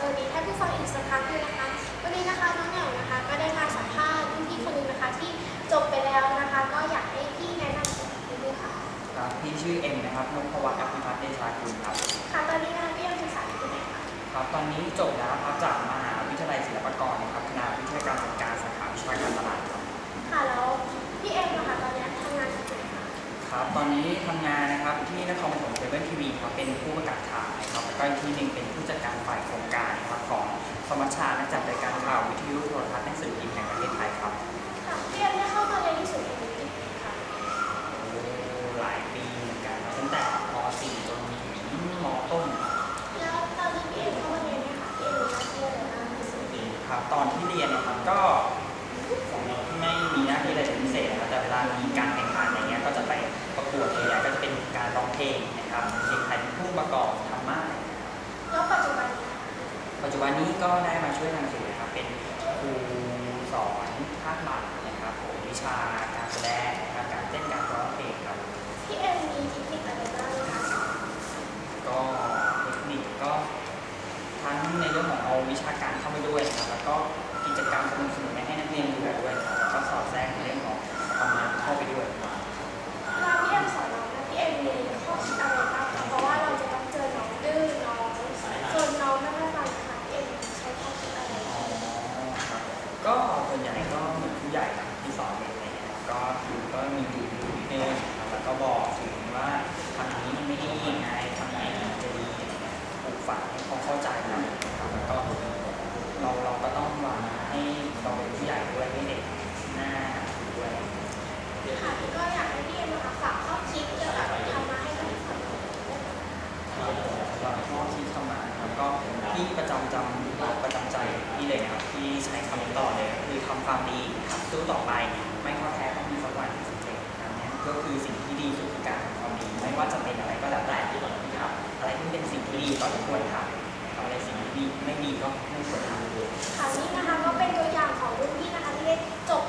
สวัสดีท่านผู้ฟังอีกสักครั้งหนึงนะคะ วันนี้นะคะน้องเหน่งนะคะ ก็ได้มาสัมภาษณ์รุ่นพี่คนหนึงนะคะ ที่จบไปแล้วนะคะ ก็อยากให้พี่แนะนำตัวนิดนึงค่ะครับพี่ชื่อเอ็มนะครับนพวัฒน์อภิพัฒน์เดชาคุณครับ ค่ะตอนนี้นะคะพี่ยังศึกษาอยู่ที่ไหนคะครับตอนนี้จบแล้วครับจากมหาวิทยาลัยศิลปากรนะครับคณะวิทยาการจัดการสาขาวิชาการตลาดครับค่ะแล้วพี่เอ็มนะคะตอนนี้ทำงานที่ไหนคะครับตอนนี้ทำงานนะครับที่นครปฐมเคเบิลทีวีครับเป็นผู้ประ กาศข่าวนะครับแล้วก็อีกที่หนึ่งเป็นผู้จัดการฝ่ายโครงการนะครับของสมัชชานักจัดรายการข่าววิทยุโทรทัศน์หนังสือพิมพ์แห่งประเทศไทยครับค่ะพี่เอ็มได้เข้ามาเรียนที่ศูนย์เรียนรู้กี่ปีคะโอ้หลายปีเหมือนกันครับตั้งแต่ป .4 จนถึงมต้นครับแล้วตอนที่พี่เอ็มเข้ามาเรียนเนี่ยค่ะพี่เอ็มมีหน้าที่อะไรบ้างที่ศูนย์เรียนครับตอนที่เรียนเนะครับก็ไม่มีหน้าที่อะไรเป็นพิเศษนะครับแต่เวลามีการแข่งขันอะไรเงี้ยก็จะไปประกวดเนี่ยก็จะเป็นการร้องเพลงนะครับเพลงไทยเป็นผู้ประกอบธรรมะ แล้วปัจจุบันนี้ ปัจจุบันนี้ก็ได้มาช่วยทางศูนย์นะครับ เป็นครูสอนภาคบัตรนะครับผมวิชาการแสดงนะครับการเต้นการร้องเพลงครับพี่เอ็มมีเทคนิคอะไรบ้างคะก็เทคนิคก็ทั้งในเรื่องของเอาวิชาการเข้าไปด้วยนะครับแล้วก็กิจกรรม วนใหญ่ก็เหมือนผู้ใหญ่นะที่สอนเด็กอะไรเงี้ยก็คือก็มีดูนิดนึงครับแล้วก็บอกถึงว่าทางนี้มันไม่ดียังไงทำยังไงถึงจะดีอะไรเงี้ยปลูกฝังให้เขาเข้าใจนะครับแล้วก็เราเราก็ต้องวางให้เราเป็นผู้ใหญ่ด้วยให้เด็กหน้าด้วยค่ะก็อยากให้พี่เอ็มนะคะฝากข้อคิดเกี่ยวกับธรรมะให้กับผู้ฟังสำหรับข้อที่เข้ามานะครับก็ที่ประจำจำ ความดีครับสู้ต่อไปไม่ท้อแท้ต้องมีสักวันที่สำเร็จอันนี้ก็คือสิ่งที่ดีสุดคือการทำความดีไม่ว่าจะเป็นอะไรก็แล้วแต่นะครับอะไรที่เป็นสิ่งที่ดีก็ควรทำครับอะไรสิ่งที่ดีไม่ดีก็ไม่ควรทำค่ะนี่นะคะก็เป็นตัวอย่างของรุ่นพี่นะคะที่ได้จบ